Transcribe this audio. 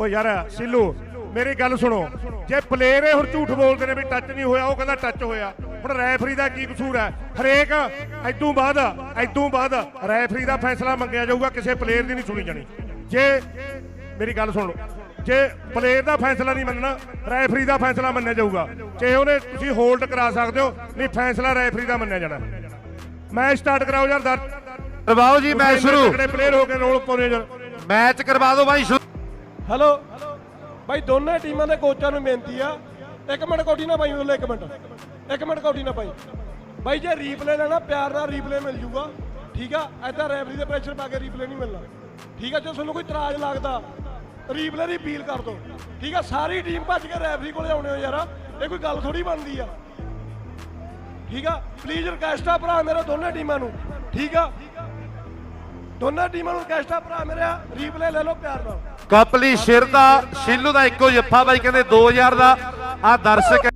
ਓ ਯਾਰ, ਸਿੱਲੂ, ਮੇਰੀ ਗੱਲ ਸੁਣੋ। ਜੇ ਪਲੇਅਰ ਇਹ ਹੁਣ ਝੂਠ ਬੋਲਦੇ ਨੇ ਵੀ ਟੱਚ ਨਹੀਂ ਹੋਇਆ, ਉਹ ਕਹਿੰਦਾ ਟੱਚ ਹੋਇਆ। ਹੁਣ ਰੈਫਰੀ ਦਾ ਕੀ ਕਸੂਰ ਹੈ? ਹਰੇਕ ਐਦੋਂ ਬਾਅਦ ਐਦੋਂ ਬਾਅਦ ਰੈਫਰੀ ਦਾ ਫੈਸਲਾ ਮੰਗਿਆ ਜਾਊਗਾ, ਕਿਸੇ ਪਲੇਅਰ ਦੀ ਨਹੀਂ ਸੁਣੀ ਜਾਣੀ। ਜੇ, ਮੇਰੀ ਗੱਲ ਸੁਣ ਜੇ ਪਲੇਅਰ ਦਾ ਫੈਸਲਾ ਨਹੀਂ ਮੰਨਣਾ ਰੈਫਰੀ ਦਾ ਫੈਸਲਾ ਮੰਨਿਆ ਜਾਊਗਾ। ਜੇ ਉਹਨੇ ਤੁਸੀਂ ਹੋਲਡ ਕਰਾ ਸਕਦੇ ਹੋ ਨਹੀਂ ਫੈਸਲਾ ਰੈਫਰੀ ਦਾ ਮੰਨਿਆ ਜਾਣਾ। ਮੈਚ ਸਟਾਰਟ ਕਰਾਓ ਯਾਰ ਦਰ ਕਰਵਾਓ ਜੀ ਮੈਚ ਸ਼ੁਰੂ। ਤਕੜੇ ਪਲੇਅਰ ਹੋ ਕੇ ਰੋਲ ਪਾਉਣੇ ਯਾਰ। ਮੈਚ ਕਰਵਾ ਦਿਓ ਬਾਈ ਸ਼ੁਰੂ। ਹੈਲੋ ਬਾਈ ਦੋਨੇ ਟੀਮਾਂ ਦੇ ਕੋਚਾਂ ਨੂੰ ਬੇਨਤੀ ਆ। ਇੱਕ ਮਿੰਟ ਕੋਟੀ ਨਾ ਪਾਈ ਉਹਲੇ ਇੱਕ ਮਿੰਟ। ਇੱਕ ਮਿੰਟ ਕੋਟੀ ਨਾ ਪਾਈ। ਬਾਈ ਜੇ ਰੀਪਲੇ ਲੈਣਾ ਪਿਆਰ ਨਾਲ ਰੀਪਲੇ ਮਿਲ ਜੂਗਾ। ਠੀਕ ਆ? ਐਦਾਂ ਰੈਫਰੀ ਦੇ ਪ੍ਰੈਸ਼ਰ ਪਾ ਕੇ ਰੀਪਲੇ ਨਹੀਂ ਮਿਲਣਾ। ਠੀਕ ਆ? ਜੇ ਤੁਹਾਨੂੰ ਕੋਈ ਇਤਰਾਜ਼ ਲੱਗਦਾ ਰੀਪਲੇ ਦੀ ਅਪੀਲ ਕਰ ਦਿਓ ਠੀਕ ਆ, ਸਾਰੀ ਟੀਮ ਭੱਜ ਕੇ ਰੈਫਰੀ ਕੋਲੇ ਆਉਣੇ ਹੋ ਯਾਰ। ਇਹ ਕੋਈ ਗੱਲ ਥੋੜੀ ਬਣਦੀ ਆ। ਠੀਕ ਆ ਪਲੀਜ਼ ਰਿਕਵੈਸਟ ਆ ਭਰਾ ਮੇਰੇ ਦੋਨੇ ਟੀਮਾਂ ਨੂੰ। ਠੀਕ ਆ, ਦੋਨਾਂ ਟੀਮਾਂ ਨੂੰ ਰਿਕਵੈਸਟ ਆ ਭਰਾ ਮੇਰੇ ਰੀਪਲੇ ਲੈ ਲਓ, ਪਿਆਰ ਨਾਲ। ਕਪਲੀ ਸ਼ਿਰ ਦਾ, ਸ਼ਿੱਲੂ ਦਾ ਇੱਕੋ ਜੱਫਾ ਬਾਈ, ਕਹਿੰਦੇ 2000 ਦਾ। ਆ ਦਰਸ਼ਕ